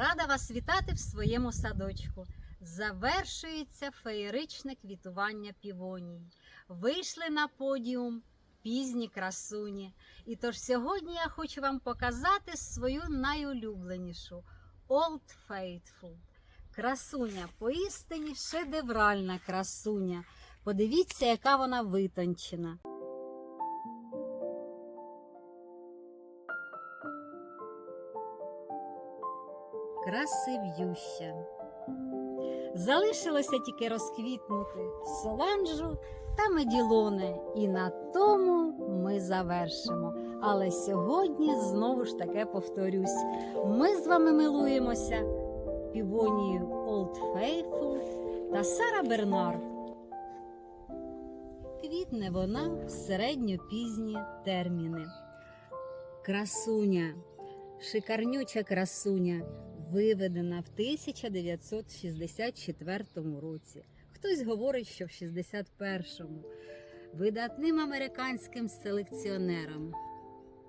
Рада вас вітати в своєму садочку. Завершується феєричне квітування півоній. Вийшли на подіум пізні красуні. І тож сьогодні я хочу вам показати свою найулюбленішу Old Faithful. Красуня, поістині шедевральна красуня. Подивіться, яка вона витончена. Красивюща. Залишилося тільки розквітнути соланжу та меділони, і на тому ми завершимо. Але сьогодні знову ж таке повторюсь: ми з вами милуємося півонією Old Faithful та Сара Бернард. Квітне вона в середньопізні терміни. Красуня, шикарнюча красуня, виведена в 1964 році. Хтось говорить, що в 61-му. Видатним американським селекціонером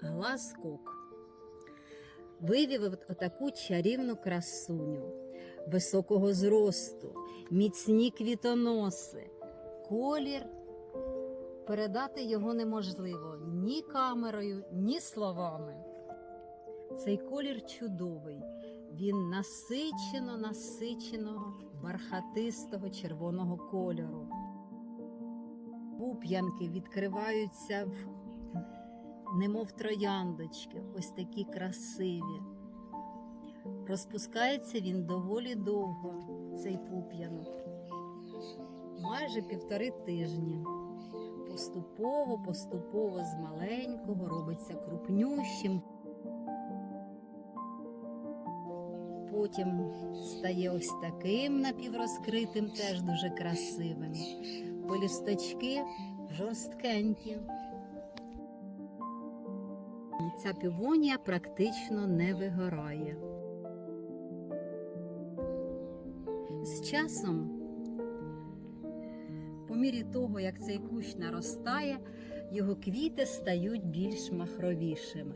Глас Кок вивів отаку чарівну красуню високого зросту, міцні квітоноси, колір. Передати його неможливо ні камерою, ні словами. Цей колір чудовий. Він насичено, насиченого, бархатистого червоного кольору. Пуп'янки відкриваються в немов трояндочки, ось такі красиві. Розпускається він доволі довго, цей пуп'янок, майже півтори тижні. Поступово, поступово з маленького робиться крупнющим. Потім стає ось таким напіврозкритим, теж дуже красивим. Полісточки жорсткенькі. Ця півонія практично не вигорає. З часом, по мірі того, як цей кущ наростає, його квіти стають більш махровішими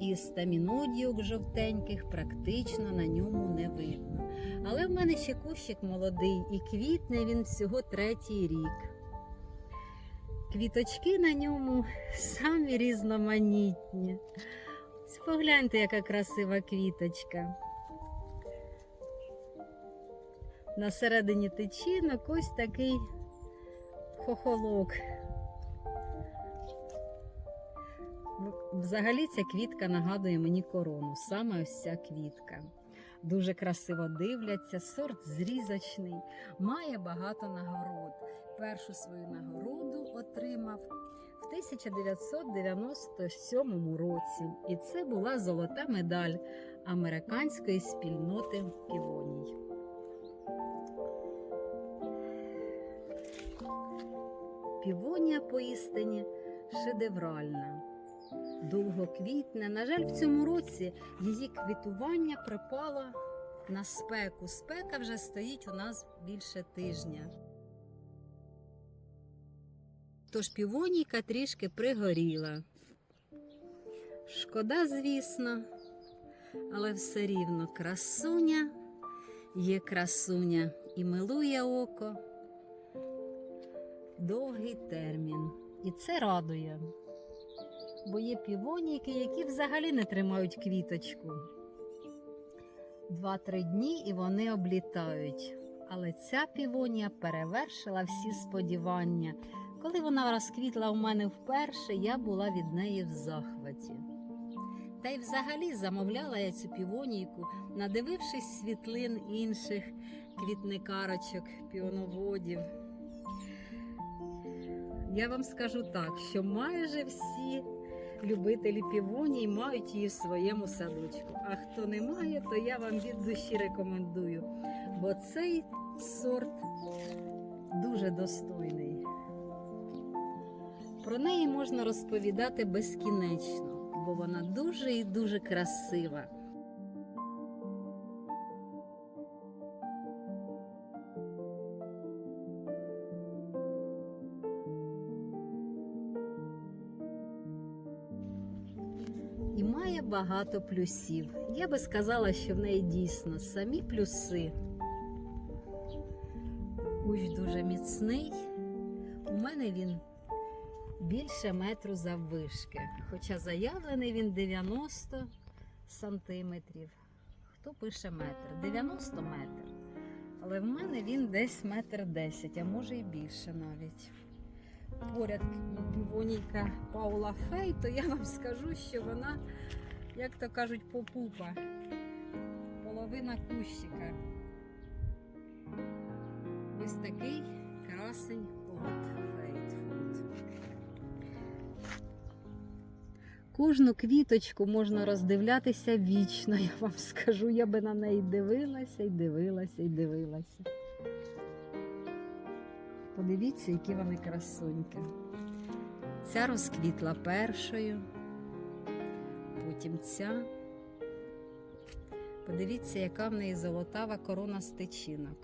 і стамінодіок жовтеньких практично на ньому не видно. Але в мене ще кущик молодий і квітне він всього третій рік. Квіточки на ньому самі різноманітні. Ось Погляньте, яка красива квіточка. На середині тичинок ось такий хохолок. Взагалі ця квітка нагадує мені корону, саме ось ця квітка. Дуже красиво дивляться, сорт зрізочний, має багато нагород. Першу свою нагороду отримав в 1997 році, і це була золота медаль американської спільноти півоній. Півонія поістині шедевральна довго квітне. На жаль, в цьому році її квітування припало на спеку. Спека вже стоїть у нас більше тижня. Тож півонійка трішки пригоріла. Шкода, звісно, але все рівно красуня є красуня і милує око. Довгий термін. І це радує бо є півоніки, які взагалі не тримають квіточку. Два-три дні і вони облітають. Але ця півонія перевершила всі сподівання. Коли вона розквітла у мене вперше, я була від неї в захваті. Та й взагалі замовляла я цю півонійку, надивившись світлин інших квітникарочок, піоноводів. Я вам скажу так, що майже всі любителі півоній мають її в своєму садочку. А хто не має, то я вам від душі рекомендую. Бо цей сорт дуже достойний. Про неї можна розповідати безкінечно, бо вона дуже і дуже красива. Багато плюсів. Я би сказала, що в неї дійсно самі плюси. Кущ дуже міцний. У мене він більше метру заввишки, хоча заявлений він 90 сантиметрів. Хто пише метр? 90 метр. Але в мене він десь метр 10, а може і більше навіть. Поряд півонійка Паула Фей, то я вам скажу, що вона, як то кажуть, попупа. Половина кущика. Ось такий красень от Фейтфуд. Кожну квіточку можна роздивлятися вічно, я вам скажу. Я би на неї дивилася і дивилася і дивилася. Подивіться, які вони красуньки. Ця розквітла першою, потім ця. Подивіться, яка в неї золотава корона з тичинок.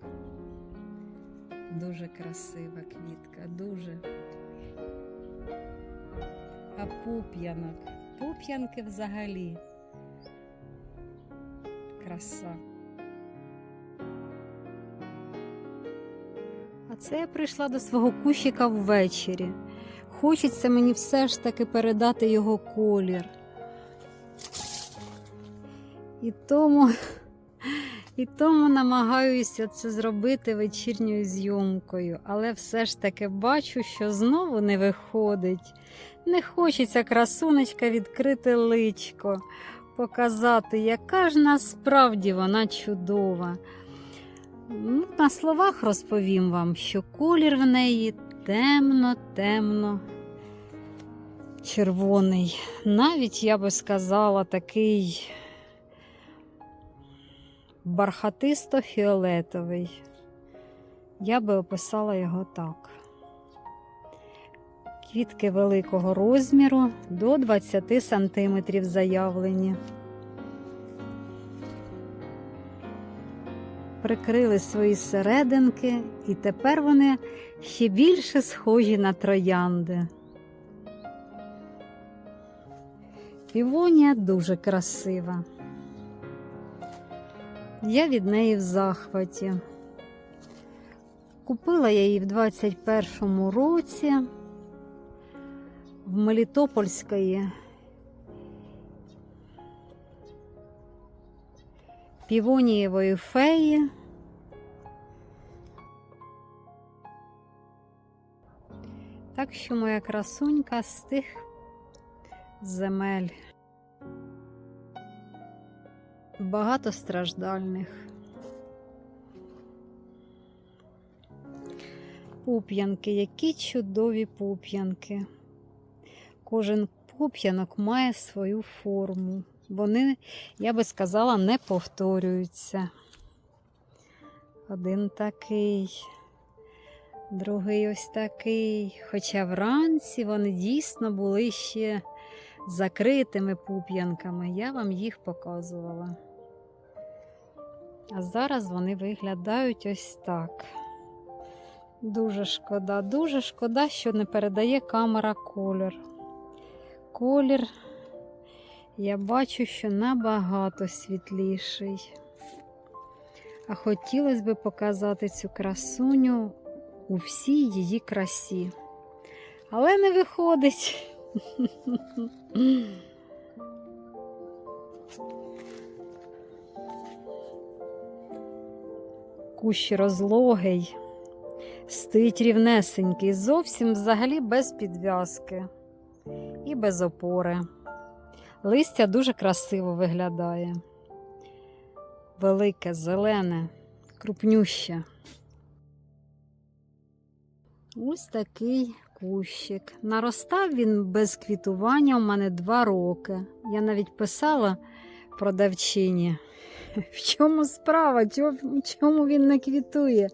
Дуже красива квітка, дуже. А пуп'янок. Пуп'янки взагалі. Краса. А це я прийшла до свого кущика ввечері. Хочеться мені все ж таки передати його колір. І тому, і тому намагаюся це зробити вечірньою зйомкою, але все ж таки бачу, що знову не виходить. Не хочеться красунечка відкрити личко, показати, яка ж насправді вона чудова. Ну, на словах розповім вам, що колір в неї темно-темно червоний. Навіть я би сказала, такий бархатисто-фіолетовий. Я би описала його так. Квітки великого розміру до 20 см заявлені. Прикрили свої серединки, і тепер вони ще більше схожі на троянди. Півонія дуже красива. Я від неї в захваті. Купила я її в 21-му році в Мелітопольської півонієвої феї. Так що моя красунька з тих земель багатостраждальних. Пуп'янки, які чудові пуп'янки. Кожен пуп'янок має свою форму. Вони, я би сказала, не повторюються. Один такий, другий ось такий. Хоча вранці вони дійсно були ще закритими пуп'янками. Я вам їх показувала. А зараз вони виглядають ось так. Дуже шкода, дуже шкода, що не передає камера колір. Колір я бачу, що набагато світліший. А хотілося б показати цю красуню у всій її красі. Але не виходить. Кущ розлогий, стоїть рівнесенький, зовсім взагалі без підв'язки і без опори. Листя дуже красиво виглядає. Велике, зелене, крупнюще. Ось такий кущик. Наростав він без квітування у мене два роки. Я навіть писала продавчині. В чому справа? Чо- Чому він не квітує?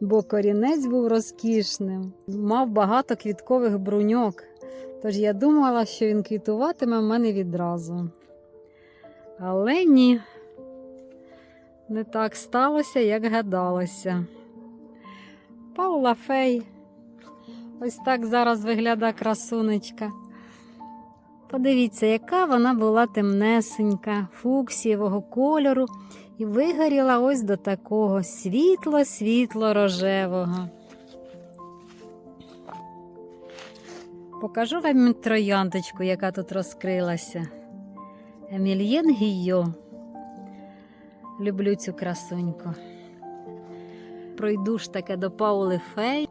Бо корінець був розкішним, мав багато квіткових бруньок. Тож я думала, що він квітуватиме в мене відразу. Але ні, не так сталося, як гадалося. Паула Фей. Ось так зараз виглядає красунечка. Подивіться, яка вона була темнесенька, фуксієвого кольору, і вигоріла ось до такого світло-світло рожевого. Покажу вам трояндочку, яка тут розкрилася. Емільєн Гійо. Люблю цю красуньку. Пройду ж таке до Паули Фей,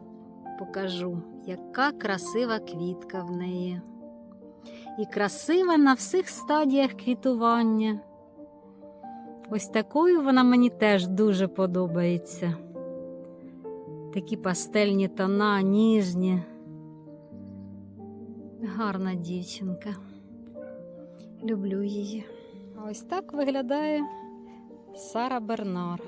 покажу, яка красива квітка в неї. І красива на всіх стадіях квітування. Ось такою вона мені теж дуже подобається. Такі пастельні тона, ніжні. Гарна дівчинка. Люблю її. Ось так виглядає Сара Бернар.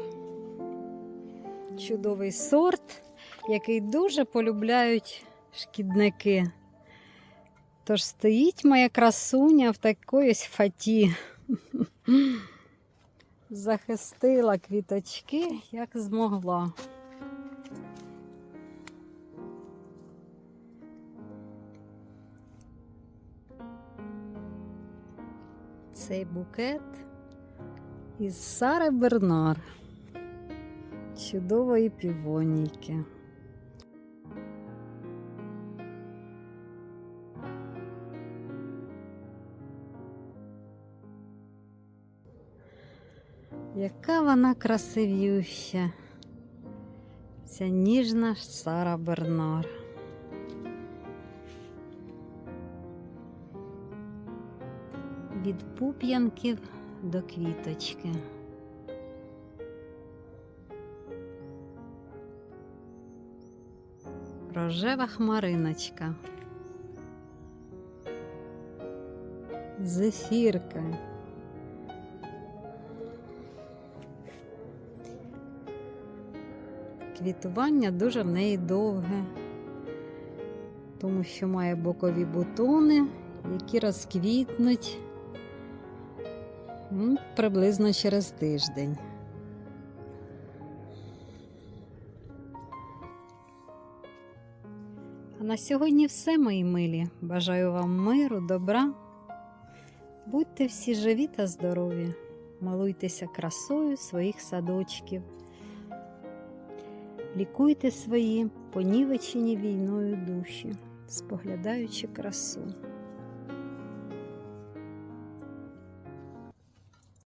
Чудовий сорт, який дуже полюбляють шкідники. Тож стоїть моя красуня в такій фаті. Захистила квіточки, як змогла. Цей букет із Сари Бернар, чудової півонійки. Яка вона красивюща, ця ніжна Сара Бернар. Від пуп'янків до квіточки. Рожева хмариночка. Зефірка. Квітування дуже в неї довге, тому що має бокові бутони, які розквітнуть м, приблизно через тиждень. А на сьогодні все, мої милі. Бажаю вам миру, добра. Будьте всі живі та здорові, малуйтеся красою своїх садочків. Лікуйте свої понівечені війною душі, споглядаючи красу.